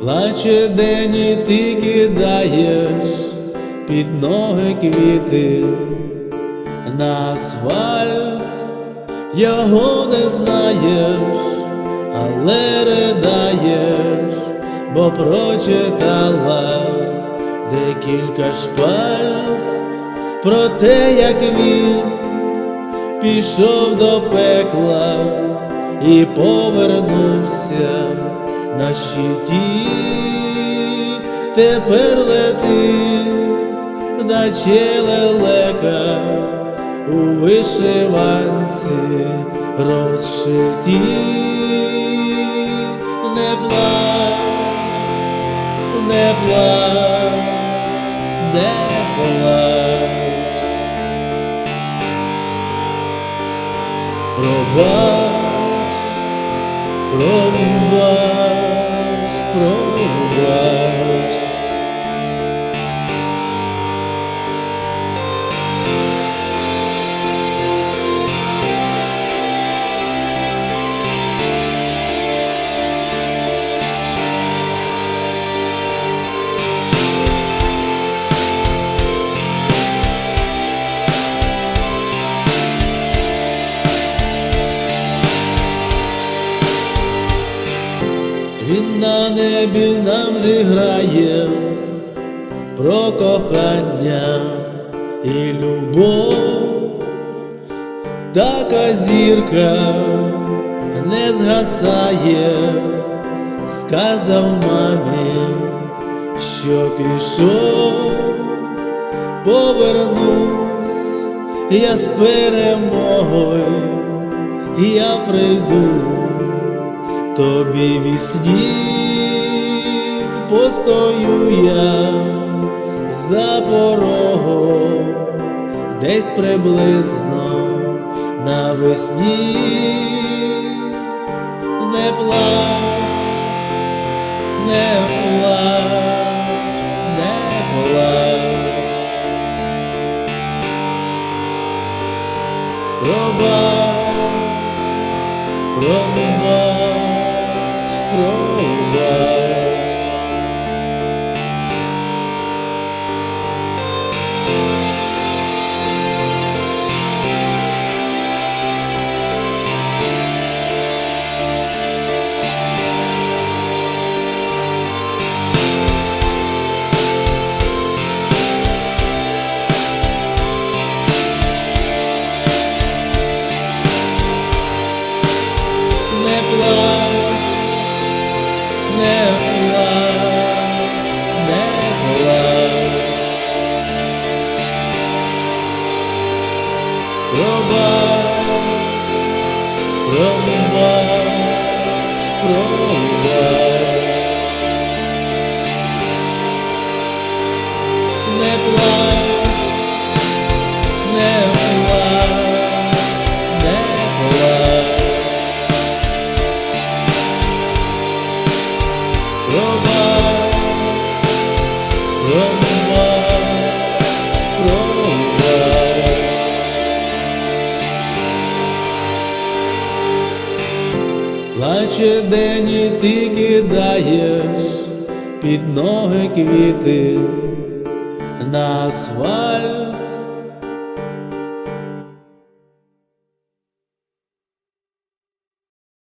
Плаче день і ти кидаєш під ноги квіти. На асфальт, його не знаєш, але ридаєш, бо прочитала декілька шпальт про те, як він пішов до пекла і повернувся на щиті, тепер летить, наче лелека у вишиванці розшиті, не плач, не плач, не плач. Пробач, пробач, пробач. На небі нам зіграє про кохання і любов, така зірка не згасає, сказав мамі, що пішов, повернусь я з перемогою, я прийду тобі вісні постою я за порогом, десь приблизно навесні, не плач, не плач, не плач, пробач, пробач, пробач. Не Пробач, пробач, пробач. Плаче день і ти кидаєш під ноги квіти. На асфальт,